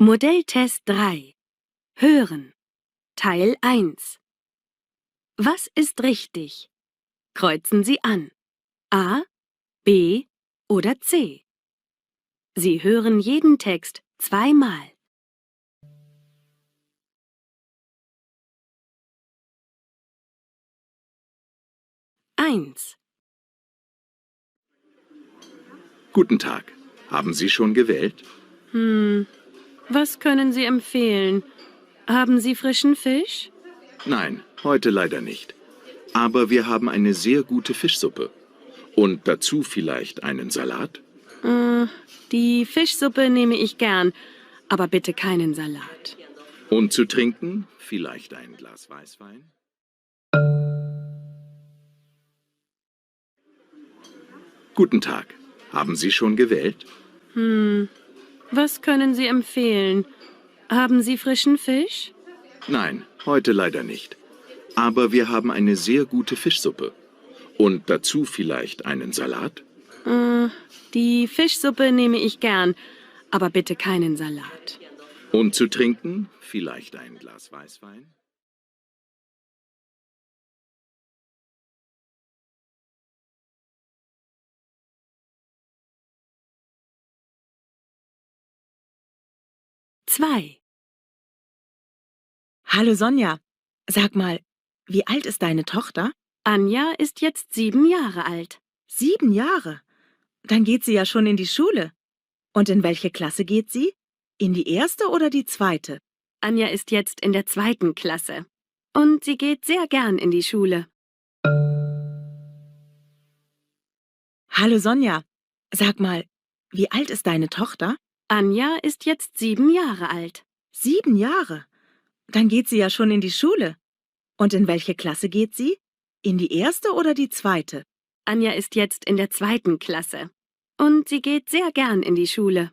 Modelltest 3 Hören Teil 1 Was ist richtig? Kreuzen Sie an. A, B oder C. Sie hören jeden Text zweimal. Eins. Guten Tag. Haben Sie schon gewählt? Hm, was können Sie empfehlen? Haben Sie frischen Fisch? Nein, heute leider nicht. Aber wir haben eine sehr gute Fischsuppe. Und dazu vielleicht einen Salat? Äh, die Fischsuppe nehme ich gern, aber bitte keinen Salat. Und zu trinken vielleicht ein Glas Weißwein? Guten Tag. Haben Sie schon gewählt? Hm, was können Sie empfehlen? Haben Sie frischen Fisch? Nein, heute leider nicht. Aber wir haben eine sehr gute Fischsuppe. Und dazu vielleicht einen Salat? Äh, die Fischsuppe nehme ich gern, aber bitte keinen Salat. Und zu trinken vielleicht ein Glas Weißwein? Zwei. Hallo Sonja. Sag mal, wie alt ist deine Tochter? Anja ist jetzt sieben Jahre alt. Sieben Jahre. Dann geht sie ja schon in die Schule. Und in welche Klasse geht sie? In die erste oder die zweite? Anja ist jetzt in der zweiten Klasse. Und sie geht sehr gern in die Schule. Hallo Sonja. Sag mal, wie alt ist deine Tochter? Anja ist jetzt sieben Jahre alt. Sieben Jahre. Dann geht sie ja schon in die Schule. Und in welche Klasse geht sie? In die erste oder die zweite? Anja ist jetzt in der zweiten Klasse. Und sie geht sehr gern in die Schule.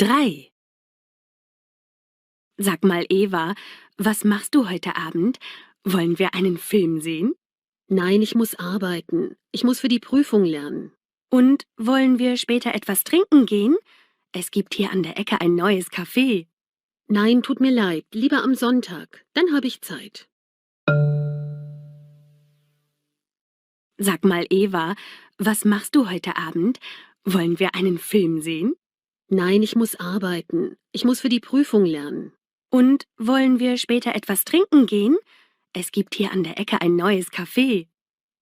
Drei. Sag mal, Eva, was machst du heute Abend? Wollen wir einen Film sehen? Nein, ich muss arbeiten. Ich muss für die Prüfung lernen. Und wollen wir später etwas trinken gehen? Es gibt hier an der Ecke ein neues Café. Nein, tut mir leid. Lieber am Sonntag. Dann habe ich Zeit. Sag mal, Eva, was machst du heute Abend? Wollen wir einen Film sehen? Nein, ich muss arbeiten. Ich muss für die Prüfung lernen. Und wollen wir später etwas trinken gehen? Es gibt hier an der Ecke ein neues Café.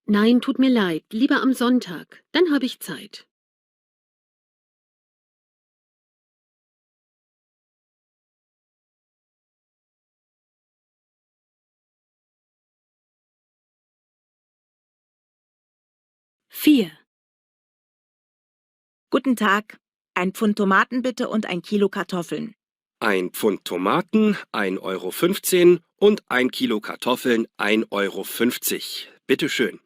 Nein, tut mir leid. Lieber am Sonntag. Dann habe ich Zeit. Vier. Guten Tag. Ein Pfund Tomaten bitte und ein Kilo Kartoffeln. Ein Pfund Tomaten, 1,15 Euro und ein Kilo Kartoffeln, 1,50 Euro. Bitte schön.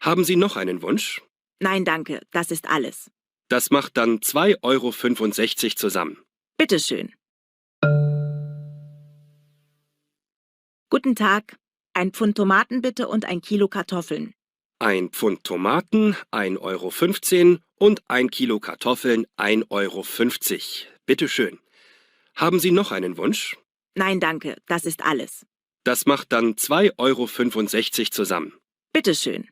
Haben Sie noch einen Wunsch? Nein, danke. Das ist alles. Das macht dann 2,65 Euro zusammen. Bitteschön. Guten Tag. Ein Pfund Tomaten bitte und ein Kilo Kartoffeln. Ein Pfund Tomaten, 1,15 Euro und ein Kilo Kartoffeln, 1,50 Euro. Bitte schön. Haben Sie noch einen Wunsch? Nein, danke. Das ist alles. Das macht dann 2,65 Euro zusammen. Bitteschön.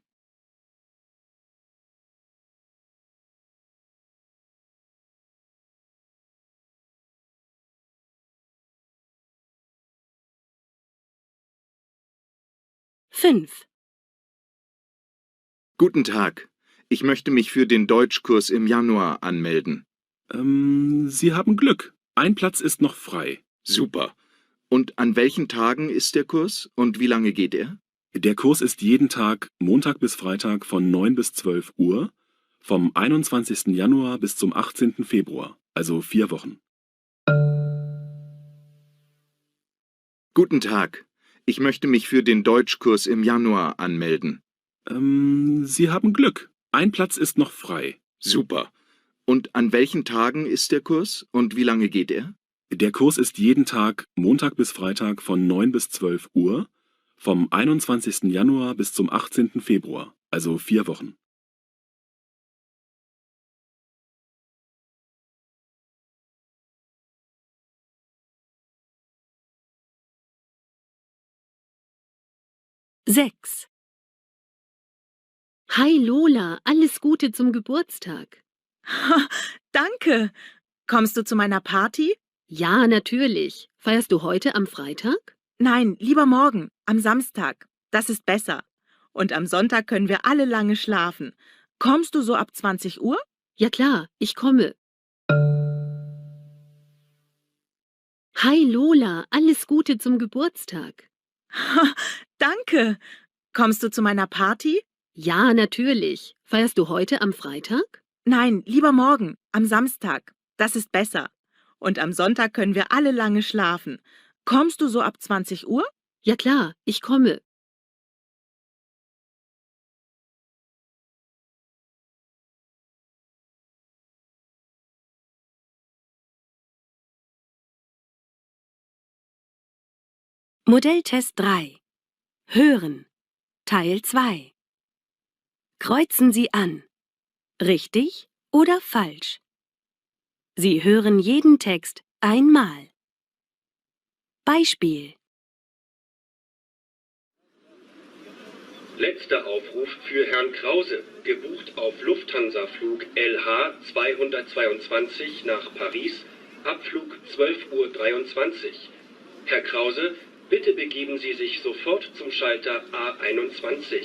Fünf. Guten Tag. Ich möchte mich für den Deutschkurs im Januar anmelden. Ähm, Sie haben Glück. Ein Platz ist noch frei. Super. Und an welchen Tagen ist der Kurs und wie lange geht er? Der Kurs ist jeden Tag, Montag bis Freitag von 9 bis 12 Uhr, vom 21. Januar bis zum 18. Februar, also vier Wochen. Guten Tag. Ich möchte mich für den Deutschkurs im Januar anmelden. Ähm, Sie haben Glück. Ein Platz ist noch frei. Super. Und an welchen Tagen ist der Kurs und wie lange geht er? Der Kurs ist jeden Tag Montag bis Freitag von 9 bis 12 Uhr, vom 21. Januar bis zum 18. Februar, also vier Wochen. Sechs. Hi Lola, alles Gute zum Geburtstag. Danke. Kommst du zu meiner Party? Ja, natürlich. Feierst du heute am Freitag? Nein, lieber morgen, am Samstag. Das ist besser. Und am Sonntag können wir alle lange schlafen. Kommst du so ab 20 Uhr? Ja klar, ich komme. Hi Lola, alles Gute zum Geburtstag. Danke. Kommst du zu meiner Party? Ja, natürlich. Feierst du heute am Freitag? Nein, lieber morgen, am Samstag. Das ist besser. Und am Sonntag können wir alle lange schlafen. Kommst du so ab 20 Uhr? Ja klar, ich komme. Modelltest 3. Hören. Teil 2. Kreuzen Sie an. Richtig oder falsch? Sie hören jeden Text einmal. Beispiel. Letzter Aufruf für Herrn Krause, gebucht auf Lufthansa-Flug LH 222 nach Paris, Abflug 12.23 Uhr. Herr Krause, bitte begeben Sie sich sofort zum Schalter A21.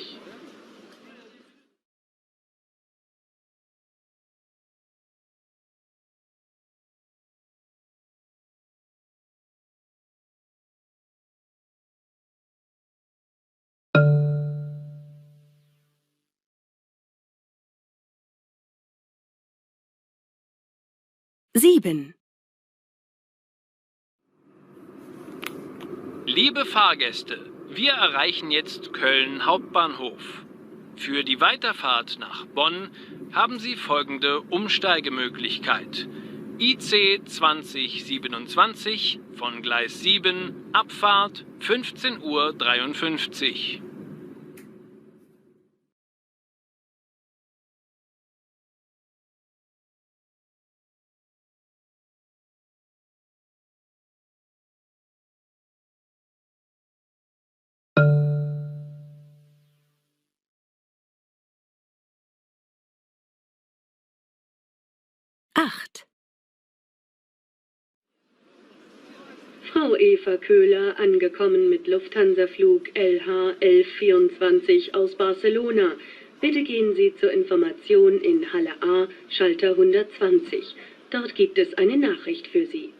Sieben. Liebe Fahrgäste, wir erreichen jetzt Köln Hauptbahnhof. Für die Weiterfahrt nach Bonn haben Sie folgende Umsteigemöglichkeit. IC 2027 von Gleis 7, Abfahrt 15.53 Uhr. Acht. Frau Eva Köhler, angekommen mit Lufthansa-Flug LH 1124 aus Barcelona. Bitte gehen Sie zur Information in Halle A, Schalter 120. Dort gibt es eine Nachricht für Sie.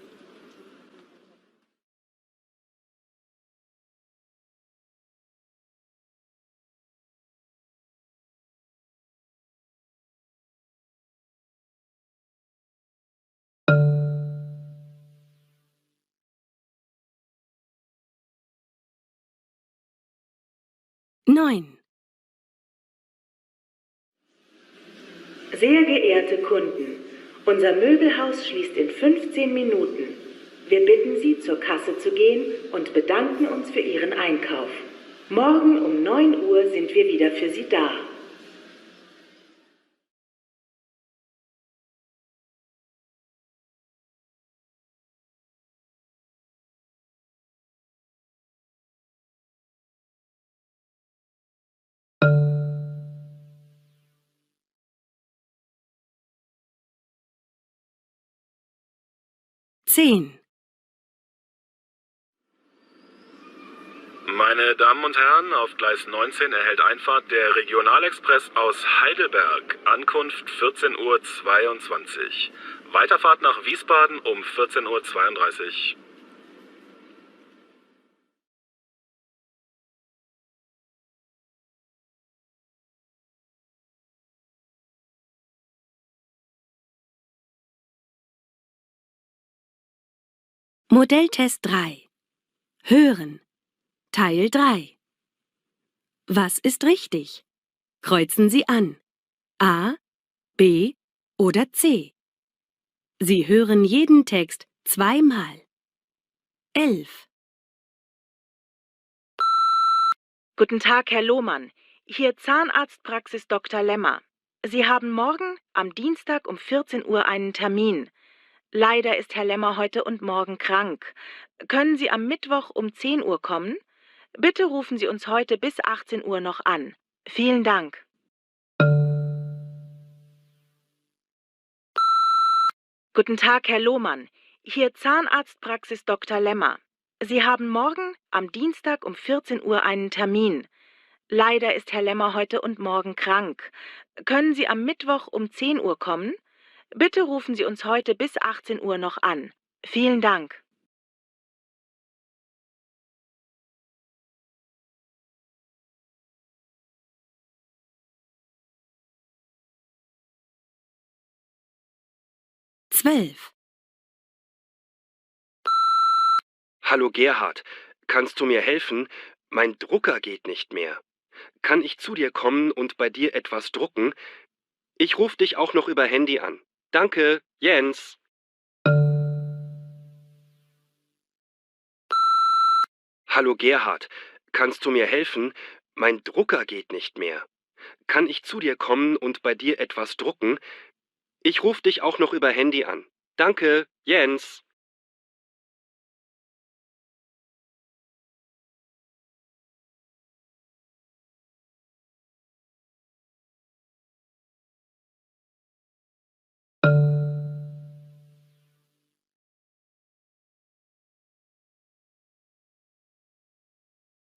Neun. Sehr geehrte Kunden, unser Möbelhaus schließt in 15 Minuten. Wir bitten Sie, zur Kasse zu gehen und bedanken uns für Ihren Einkauf. Morgen um 9 Uhr sind wir wieder für Sie da. Zehn. Meine Damen und Herren, auf Gleis 19 erhält Einfahrt der Regionalexpress aus Heidelberg. Ankunft 14.22 Uhr. Weiterfahrt nach Wiesbaden um 14.32 Uhr. Modelltest 3. Hören. Teil 3. Was ist richtig? Kreuzen Sie an. A, B oder C. Sie hören jeden Text Zweimal. Elf. Guten Tag, Herr Lohmann. Hier Zahnarztpraxis Dr. Lemmer. Sie haben morgen am Dienstag um 14 Uhr einen Termin. Leider ist Herr Lemmer heute und morgen krank. Können Sie am Mittwoch um 10 Uhr kommen? Bitte rufen Sie uns heute bis 18 Uhr noch an. Vielen Dank. Guten Tag, Herr Lohmann. Hier Zahnarztpraxis Dr. Lemmer. Sie haben morgen am Dienstag um 14 Uhr einen Termin. Leider ist Herr Lemmer heute und morgen krank. Können Sie am Mittwoch um 10 Uhr kommen? Bitte rufen Sie uns heute bis 18 Uhr noch an. Vielen Dank. Zwölf. Hallo Gerhard, kannst du mir helfen? Mein Drucker geht nicht mehr. Kann ich zu dir kommen und bei dir etwas drucken? Ich rufe dich auch noch über Handy an. Danke, Jens. Hallo Gerhard, kannst du mir helfen? Mein Drucker geht nicht mehr. Kann ich zu dir kommen und bei dir etwas drucken? Ich rufe dich auch noch über Handy an. Danke, Jens.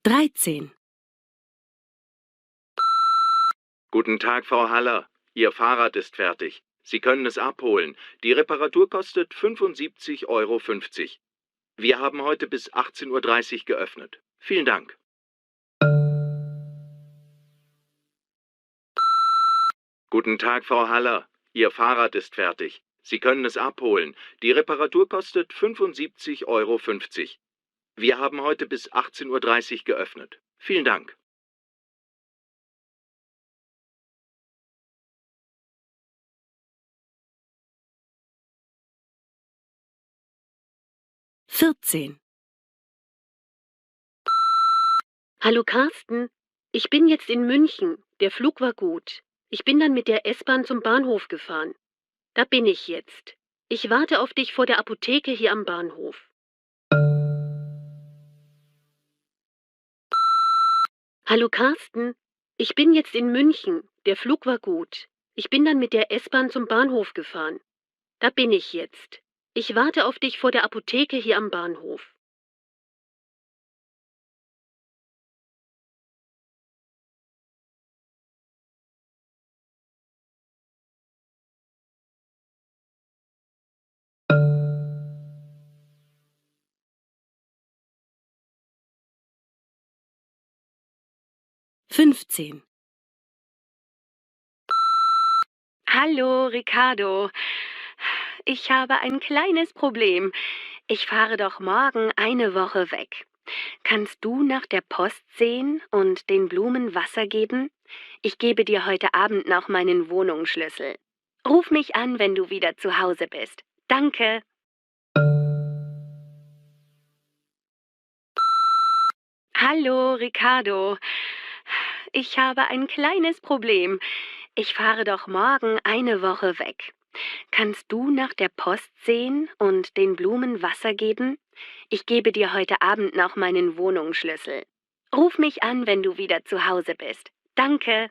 Dreizehn. Guten Tag, Frau Haller. Ihr Fahrrad ist fertig. Sie können es abholen. Die Reparatur kostet 75,50 Euro. Wir haben heute bis 18.30 Uhr geöffnet. Vielen Dank. Guten Tag, Frau Haller. Ihr Fahrrad ist fertig. Sie können es abholen. Die Reparatur kostet 75,50 Euro. Wir haben heute bis 18.30 Uhr geöffnet. Vielen Dank. Vierzehn. Hallo Carsten, ich bin jetzt in München. Der Flug war gut. Ich bin dann mit der S-Bahn zum Bahnhof gefahren. Da bin ich jetzt. Ich warte auf dich vor der Apotheke hier am Bahnhof. Hallo Carsten, ich bin jetzt in München. Der Flug war gut. Ich bin dann mit der S-Bahn zum Bahnhof gefahren. Da bin ich jetzt. Ich warte auf dich vor der Apotheke hier am Bahnhof. Fünfzehn. Hallo, Ricardo. Ich habe ein kleines Problem. Ich fahre doch morgen eine Woche weg. Kannst du nach der Post sehen und den Blumen Wasser geben? Ich gebe dir heute Abend noch meinen Wohnungsschlüssel. Ruf mich an, wenn du wieder zu Hause bist. Danke. Hallo, Ricardo. Ich habe ein kleines Problem. Ich fahre doch morgen eine Woche weg. Kannst du nach der Post sehen und den Blumen Wasser geben? Ich gebe dir heute Abend noch meinen Wohnungsschlüssel. Ruf mich an, wenn du wieder zu Hause bist. Danke.